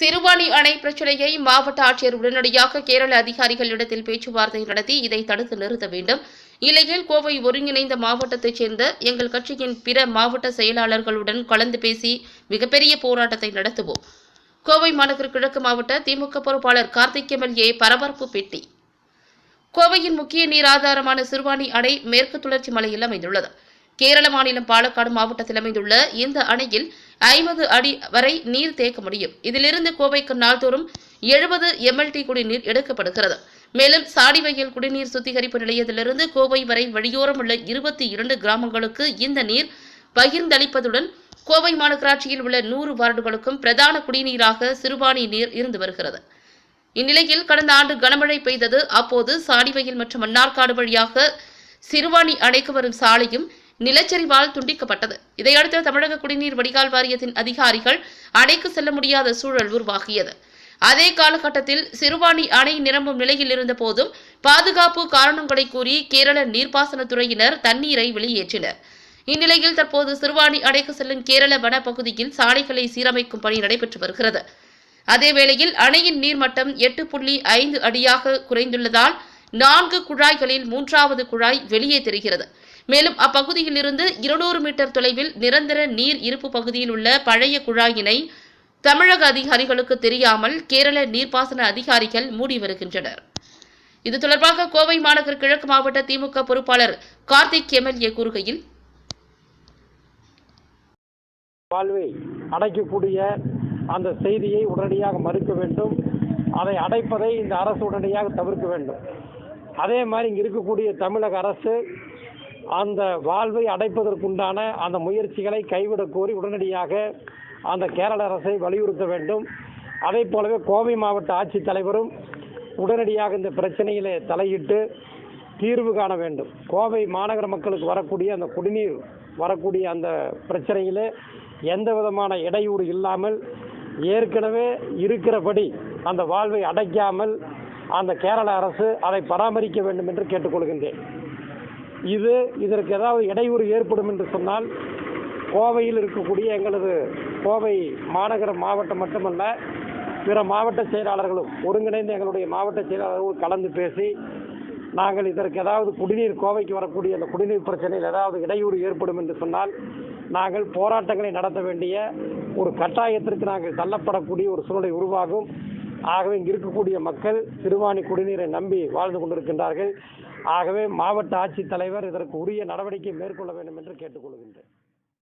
சிறுவாணி அணை பிரச்சினையை மாவட்ட ஆட்சியர் உடனடியாக கேரள அதிகாரிகளிடத்தில் பேச்சுவார்த்தை நடத்தி இதை தடுத்து நிறுத்த வேண்டும். இல்லையில் கோவை ஒருங்கிணைந்த மாவட்டத்தைச் சேர்ந்த எங்கள் கட்சியின் பிற மாவட்ட செயலாளர்களுடன் கலந்து பேசி மிகப்பெரிய போராட்டத்தை நடத்துவோம். கோவை மாநகர் கிழக்கு மாவட்ட திமுக பொறுப்பாளர் கார்த்திக் எம்எல்ஏ பரபரப்பு பெட்டி. கோவையின் முக்கிய நீர் ஆதாரமான சிறுவாணி அணை மேற்கு தொடர்ச்சி மலையில் அமைந்துள்ளது. கேரள மாநிலம் பாலக்காடு மாவட்டத்தில் அமைந்துள்ள இந்த அணையில் ஐம்பது அடி வரை நீர் தேக்க முடியும். இதிலிருந்து கோவைக்கு நாள்தோறும் எழுபது எம்எல்டி குடிநீர் எடுக்கப்படுகிறது. மேலும் சாடிவகையில் குடிநீர் சுத்திகரிப்பு நிலையத்திலிருந்து கோவை வரை வழியோரம் உள்ள இருபத்தி இரண்டு கிராமங்களுக்கு இந்த நீர் பகிர்ந்தளிப்பதுடன் கோவை மாநகராட்சியில் உள்ள நூறு வார்டுகளுக்கும் பிரதான குடிநீராக சிறுவாணி நீர் இருந்து வருகிறது. இந்நிலையில் கடந்த ஆண்டு கனமழை பெய்தது. அப்போது சாடிவயல் மற்றும் மன்னார்காடு வழியாக சிறுவாணி அணைக்கு வரும் சாலையும் நிலச்சரிவால் துண்டிக்கப்பட்டது. இதையடுத்து தமிழக குடிநீர் வடிகால் வாரியத்தின் அதிகாரிகள் அணைக்கு செல்ல முடியாத சூழல் உருவாகியது. அதே காலகட்டத்தில் சிறுவாணி அணை நிரம்பும் நிலையில் இருந்த போதும் பாதுகாப்பு காரணங்களை கூறி கேரள நீர்ப்பாசனத்துறையினர் தண்ணீரை வெளியேற்றினர். இந்நிலையில் தற்போது சிறுவாணி அணைக்கு செல்லும் கேரள வன பகுதியில் சாலைகளை சீரமைக்கும் பணி நடைபெற்று வருகிறது. அதேவேளையில் அணையின் நீர்மட்டம் எட்டு புள்ளி ஐந்து அடியாக குறைந்துள்ளதால் நான்கு குழாய்களில் மூன்றாவது குழாய் வெளியே தெரிகிறது. மேலும் அப்பகுதியில் இருந்து இருநூறு மீட்டர் தொலைவில் நிரந்தர நீர் இருப்பு பகுதியில் உள்ள பழைய குழாயினை தமிழக அதிகாரிகளுக்கு தெரியாமல் கேரள நீர்ப்பாசன அதிகாரிகள் மூடி வருகின்றனர். இது தொடர்பாக கோவை மாநகர் கிழக்கு மாவட்ட திமுக பொறுப்பாளர் கார்த்திக் எம்எல்ஏ கூறுகையில் வாழ்வை அடைக்கக்கூடிய அந்த செய்தியை உடனடியாக மறுக்க வேண்டும். அதை அடைப்பதை இந்த அரசு உடனடியாக தவிர்க்க வேண்டும். அதே மாதிரி இங்கே இருக்கக்கூடிய தமிழக அரசு அந்த வாழ்வை அடைப்பதற்குண்டான அந்த முயற்சிகளை கைவிடக் கோரி உடனடியாக அந்த கேரள அரசை வலியுறுத்த வேண்டும். அதே போலவே கோவை மாவட்ட ஆட்சித்தலைவரும் உடனடியாக இந்த பிரச்சனையிலே தலையிட்டு தீர்வு காண வேண்டும். கோவை மாநகர மக்களுக்கு வரக்கூடிய அந்த குடிநீர் வரக்கூடிய அந்த பிரச்சனையிலே எந்த விதமான இடையூறு இல்லாமல் ஏற்கனவே இருக்கிறபடி அந்த வாழ்வை அடைக்காமல் அந்த கேரள அரசு அதை பராமரிக்க வேண்டும் என்று கேட்டுக்கொள்கின்றேன். இது இதற்கு ஏதாவது இடையூறு ஏற்படும் என்று சொன்னால் கோவையில் இருக்கக்கூடிய எங்களது கோவை மாநகர மாவட்டம் மட்டுமல்ல பிற மாவட்ட செயலாளர்களும் ஒருங்கிணைந்து எங்களுடைய மாவட்ட செயலாளர்களும் கலந்து பேசி நாங்கள் இதற்கு ஏதாவது குடிநீர் கோவைக்கு வரக்கூடிய அந்த குடிநீர் பிரச்சனையில் ஏதாவது இடையூறு ஏற்படும் என்று சொன்னால் நாங்கள் போராட்டங்களை நடத்த வேண்டிய ஒரு கட்டாயத்திற்கு நாங்கள் தள்ளப்படக்கூடிய ஒரு சூழ்நிலை உருவாகும். ஆகவே இங்கு இருக்கக்கூடிய மக்கள் சிறுவாணி குடிநீரை நம்பி வாழ்ந்து கொண்டிருக்கின்றார்கள். ஆகவே மாவட்ட ஆட்சித்தலைவர் இதற்கு உரிய நடவடிக்கை மேற்கொள்ள வேண்டும் என்று கேட்டுக்கொள்கின்றேன்.